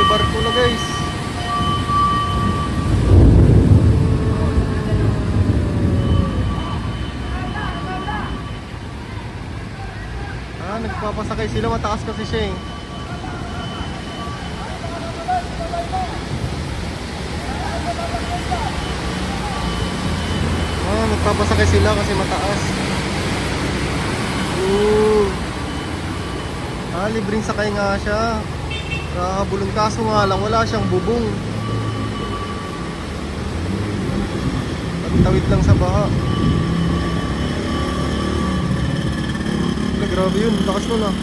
may barko na guys. Ah, nagpapasakay sila. Mataas kasi siya eh. Ah, nagpapasakay sila kasi mataas. Ooh. Ah, libreng sakay nga siya. Nakakabulong kaso nga lang, wala siyang bubong. Tawid lang sa baha. Grabe yun, lakas nun. Ah,